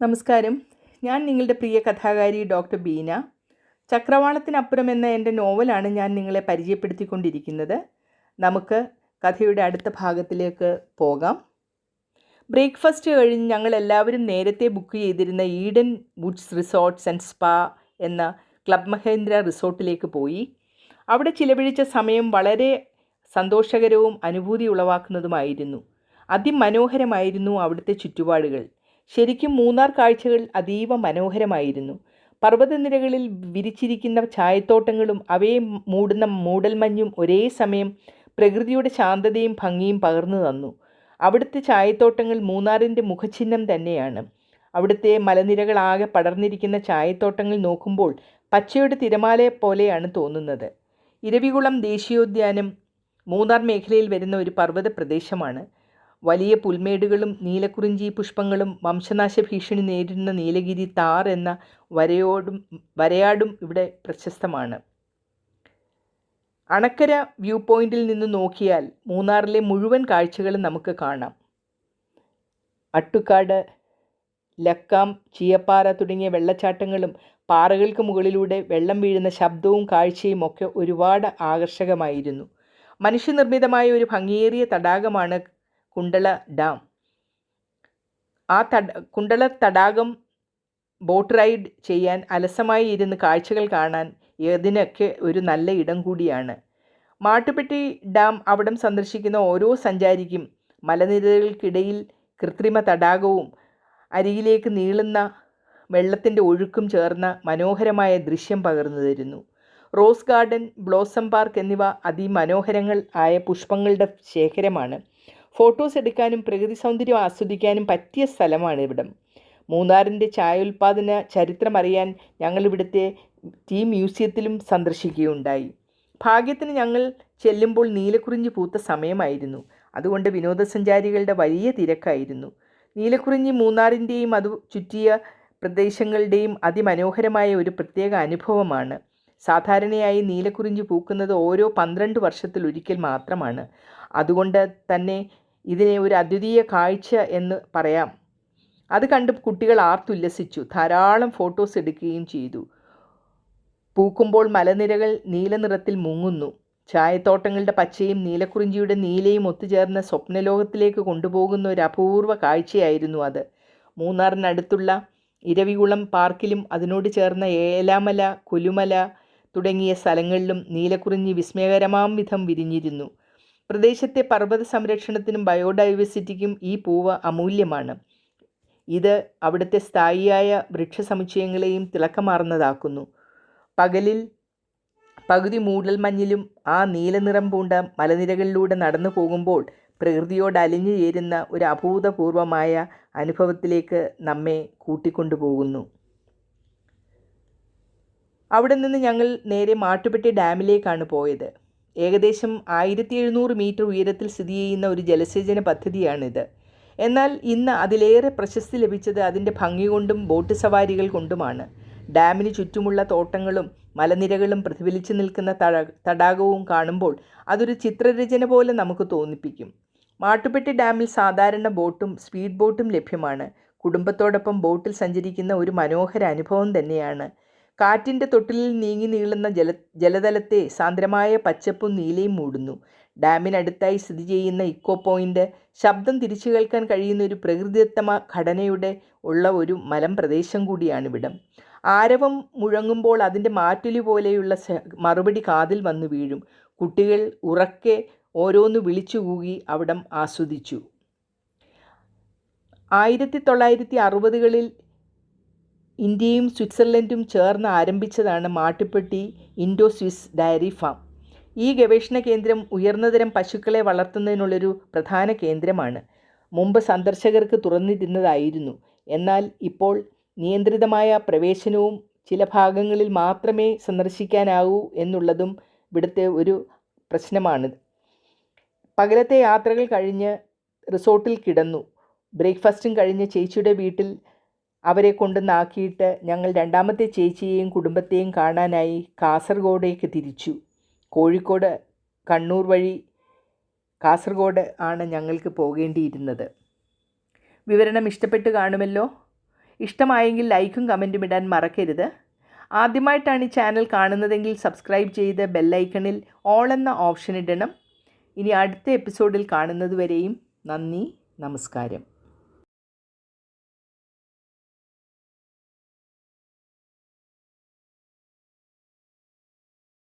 നമസ്കാരം. ഞാൻ നിങ്ങളുടെ പ്രിയ കഥാകാരി ഡോക്ടർ ബീന. ചക്രവാളത്തിനപ്പുറം എന്ന എന്റെ നോവലാണ് ഞാൻ നിങ്ങളെ പരിചയപ്പെടുത്തിക്കൊണ്ടിരിക്കുന്നത്. നമുക്ക് കഥയുടെ അടുത്ത ഭാഗത്തിലേക്ക് പോകാം. ബ്രേക്ക്ഫാസ്റ്റ് കഴിഞ്ഞ് ഞങ്ങൾ എല്ലാവരും നേരത്തെ ബുക്ക് ചെയ്തിരുന്ന Eden Woods resorts and spa എന്ന ക്ലബ് മഹേന്ദ്ര റിസോർട്ടിലേക്ക് പോയി. അവിടെ ചിലവഴിച്ച സമയം വളരെ സന്തോഷകരവും അനുഭൂതി ഉളവാക്കുന്നതുമായിരുന്നു. അതിമനോഹരമായിരുന്നു അവിടുത്തെ ചുറ്റുപാടുകൾ. ശരിക്കും മൂന്നാർ കാഴ്ചകൾ അതീവ മനോഹരമായിരുന്നു. പർവതനിരകളിൽ വിരിച്ചിരിക്കുന്ന ചായത്തോട്ടങ്ങളും അവയെ മൂടുന്ന മൂടൽമഞ്ഞും ഒരേ സമയം പ്രകൃതിയുടെ ശാന്തതയും ഭംഗിയും പകർന്നു തന്നു. അവിടുത്തെ ചായത്തോട്ടങ്ങൾ മൂന്നാറിന്റെ മുഖചിഹ്നം തന്നെയാണ്. അവിടുത്തെ മലനിരകളാകെ പടർന്നിരിക്കുന്ന ചായത്തോട്ടങ്ങൾ നോക്കുമ്പോൾ പച്ചയുടെ തിരമാലയെ പോലെയാണ് തോന്നുന്നത്. ഇരവികുളം ദേശീയോദ്യാനം മൂന്നാർ മേഖലയിൽ വരുന്ന ഒരു പർവത പ്രദേശമാണ് വലിയ പുൽമേടുകളും നീലക്കുറിഞ്ചി പുഷ്പങ്ങളും വംശനാശ ഭീഷണി നേരിടുന്ന നീലഗിരി താർ എന്ന വരയോടും വരയാടും ഇവിടെ പ്രശസ്തമാണ്. അണക്കര വ്യൂ പോയിന്റിൽ നിന്ന് നോക്കിയാൽ മൂന്നാറിലെ മുഴുവൻ കാഴ്ചകളും നമുക്ക് കാണാം. അട്ടുക്കാട് ലക്കാം ചീയപ്പാറ തുടങ്ങിയ വെള്ളച്ചാട്ടങ്ങളും പാറകൾക്ക് മുകളിലൂടെ വെള്ളം വീഴുന്ന ശബ്ദവും കാഴ്ചയും ഒക്കെ ഒരുപാട് ആകർഷകമായിരുന്നു. മനുഷ്യനിർമ്മിതമായ ഒരു ഭംഗിയേറിയ തടാകമാണ് കുണ്ടള ഡാം. ആ തട കുണ്ടള തടാകം ബോട്ട് റൈഡ് ചെയ്യാൻ അലസമായി ഇരുന്ന് കാഴ്ചകൾ കാണാൻ ഏതിനൊക്കെ ഒരു നല്ല ഇടം കൂടിയാണ്. മാട്ടുപ്പെട്ടി ഡാം അവിടം സന്ദർശിക്കുന്ന ഓരോ സഞ്ചാരിക്കും മലനിരകൾക്കിടയിൽ കൃത്രിമ തടാകവും അരികിലേക്ക് നീളുന്ന വെള്ളത്തിന്റെ ഒഴുക്കും ചേർന്ന മനോഹരമായ ദൃശ്യം പകർന്നു തരുന്നു. റോസ് ഗാർഡൻ ബ്ലോസം പാർക്ക് എന്നിവ അതിമനോഹരങ്ങൾ ആയ പുഷ്പങ്ങളുടെ ശേഖരമാണ്. ഫോട്ടോസ് എടുക്കാനും പ്രകൃതി സൗന്ദര്യം ആസ്വദിക്കാനും പറ്റിയ സ്ഥലമാണ് ഇവിടം. മൂന്നാറിന്റെ ചായ ഉൽപ്പാദന ചരിത്രമറിയാൻ ഞങ്ങളിവിടുത്തെ ടീ മ്യൂസിയത്തിലും സന്ദർശിക്കുകയുണ്ടായി. ഭാഗ്യത്തിന് ഞങ്ങൾ ചെല്ലുമ്പോൾ നീലക്കുറിഞ്ഞി പൂത്ത സമയമായിരുന്നു. അതുകൊണ്ട് വിനോദസഞ്ചാരികളുടെ വലിയ തിരക്കായിരുന്നു. നീലക്കുറിഞ്ഞി മൂന്നാറിന്റെയും അത് ചുറ്റിയ പ്രദേശങ്ങളുടെയും അതിമനോഹരമായ ഒരു പ്രത്യേക അനുഭവമാണ്. സാധാരണയായി നീലക്കുറിഞ്ഞി പൂക്കുന്നത് ഓരോ പന്ത്രണ്ട് വർഷത്തിലൊരിക്കൽ മാത്രമാണ്. അതുകൊണ്ട് തന്നെ ഇതിനെ ഒരു അദ്വിതീയ കാഴ്ച എന്ന് പറയാം. അത് കണ്ട് കുട്ടികൾ ആർത്തുല്ലസിച്ചു. ധാരാളം ഫോട്ടോസ് എടുക്കുകയും ചെയ്തു. പൂക്കുമ്പോൾ മലനിരകൾ നീലനിറത്തിൽ മുങ്ങുന്നു. ചായത്തോട്ടങ്ങളുടെ പച്ചയും നീലക്കുറിഞ്ചിയുടെ നീലയും ഒത്തുചേർന്ന സ്വപ്നലോകത്തിലേക്ക് കൊണ്ടുപോകുന്ന ഒരു അപൂർവ കാഴ്ചയായിരുന്നു അത്. മൂന്നാറിനടുത്തുള്ള ഇരവികുളം പാർക്കിലും അതിനോട് ചേർന്ന ഏലാമല കുലുമല തുടങ്ങിയ സ്ഥലങ്ങളിലും നീലക്കുറിഞ്ഞി വിസ്മയകരമാം വിധം വിരിഞ്ഞിരുന്നു. പ്രദേശത്തെ പർവത സംരക്ഷണത്തിനും ബയോഡൈവേഴ്സിറ്റിക്കും ഈ പൂവ് അമൂല്യമാണ്. ഇത് അവിടുത്തെ സ്ഥായിയായ വൃക്ഷസമുച്ചയങ്ങളെയും തിളക്കമാർന്നതാക്കുന്നു. പകലിൽ പകുതി മൂടൽ മഞ്ഞിലും ആ നീലനിറം പൂണ്ട മലനിരകളിലൂടെ നടന്നു പോകുമ്പോൾ പ്രകൃതിയോട് അലിഞ്ഞു ചേരുന്ന ഒരു അഭൂതപൂർവമായ അനുഭവത്തിലേക്ക് നമ്മെ കൂട്ടിക്കൊണ്ടുപോകുന്നു. അവിടെ നിന്ന് ഞങ്ങൾ നേരെ മാട്ടുപെട്ടി ഡാമിലേക്കാണ് പോയത്. ഏകദേശം ആയിരത്തി എഴുന്നൂറ് മീറ്റർ ഉയരത്തിൽ സ്ഥിതി ചെയ്യുന്ന ഒരു ജലസേചന പദ്ധതിയാണിത്. എന്നാൽ ഇന്ന് അതിലേറെ പ്രശസ്തി ലഭിച്ചത് അതിന്റെ ഭംഗി കൊണ്ടും ബോട്ട് സവാരികൾ കൊണ്ടുമാണ്. ഡാമിന് ചുറ്റുമുള്ള തോട്ടങ്ങളും മലനിരകളും പ്രതിഫലിച്ചു നിൽക്കുന്ന തട തടാകവും കാണുമ്പോൾ അതൊരു ചിത്രരചന പോലെ നമുക്ക് തോന്നിപ്പിക്കും. മാട്ടുപ്പെട്ടി ഡാമിൽ സാധാരണ ബോട്ടും സ്പീഡ് ബോട്ടും ലഭ്യമാണ്. കുടുംബത്തോടൊപ്പം ബോട്ടിൽ സഞ്ചരിക്കുന്ന ഒരു മനോഹര അനുഭവം തന്നെയാണ്. കാറ്റിന്റെ തൊട്ടിലിൽ നീങ്ങി നീളുന്ന ജല ജലതലത്തെ സാന്ദ്രമായ പച്ചപ്പും നീലയും മൂടുന്നു. ഡാമിനടുത്തായി സ്ഥിതി ചെയ്യുന്ന ഇക്കോ പോയിന്റ് ശബ്ദം തിരിച്ചു കേൾക്കാൻ കഴിയുന്ന ഒരു പ്രകൃതിദത്തമ ഘടനയുടെ ഉള്ള ഒരു മലം പ്രദേശം കൂടിയാണിവിടം ആരവം മുഴങ്ങുമ്പോൾ അതിന്റെ മാറ്റുലി പോലെയുള്ള മറുപടി കാതിൽ വന്നു വീഴും. കുട്ടികൾ ഉറക്കെ ഓരോന്ന് വിളിച്ചു കൂകി അവിടം ആസ്വദിച്ചു. ആയിരത്തി തൊള്ളായിരത്തി അറുപതുകളിൽ ഇന്ത്യയും സ്വിറ്റ്സർലൻഡും ചേർന്ന് ആരംഭിച്ചതാണ് Mattupetty Indo Swiss dairy farm. ഈ ഗവേഷണ കേന്ദ്രം ഉയർന്നതരം പശുക്കളെ വളർത്തുന്നതിനുള്ളൊരു പ്രധാന കേന്ദ്രമാണ്. മുമ്പ് സന്ദർശകർക്ക് തുറന്നിരുന്നതായിരുന്നു. എന്നാൽ ഇപ്പോൾ നിയന്ത്രിതമായ പ്രവേശനവും ചില ഭാഗങ്ങളിൽ മാത്രമേ സന്ദർശിക്കാനാവൂ എന്നുള്ളതും ഇവിടുത്തെ ഒരു പ്രശ്നമാണ്. പകലത്തെ യാത്രകൾ കഴിഞ്ഞ് റിസോർട്ടിൽ കിടന്നു. ബ്രേക്ക്ഫാസ്റ്റും കഴിഞ്ഞ് ചേച്ചിയുടെ വീട്ടിൽ അവരെ കൊണ്ടുവന്നാക്കിയിട്ട് ഞങ്ങൾ രണ്ടാമത്തെ ചേച്ചിയെയും കുടുംബത്തെയും കാണാനായി കാസർഗോഡേക്ക് തിരിച്ചു. കോഴിക്കോട് കണ്ണൂർ വഴി കാസർഗോഡ് ആണ് ഞങ്ങൾക്ക് പോകേണ്ടിയിരുന്നത്. വിവരണം ഇഷ്ടപ്പെട്ട് കാണുമല്ലോ? ഇഷ്ടമായെങ്കിൽ ലൈക്കും കമന്റും ഇടാൻ മറക്കരുത്. ആദ്യമായിട്ടാണ് ഈ ചാനൽ കാണുന്നതെങ്കിൽ സബ്സ്ക്രൈബ് ചെയ്ത് ബെല്ലൈക്കണിൽ ഓൾ എന്ന ഓപ്ഷൻ ഇടണം. ഇനി അടുത്ത എപ്പിസോഡിൽ കാണുന്നതുവരെയും നന്ദി നമസ്കാരം.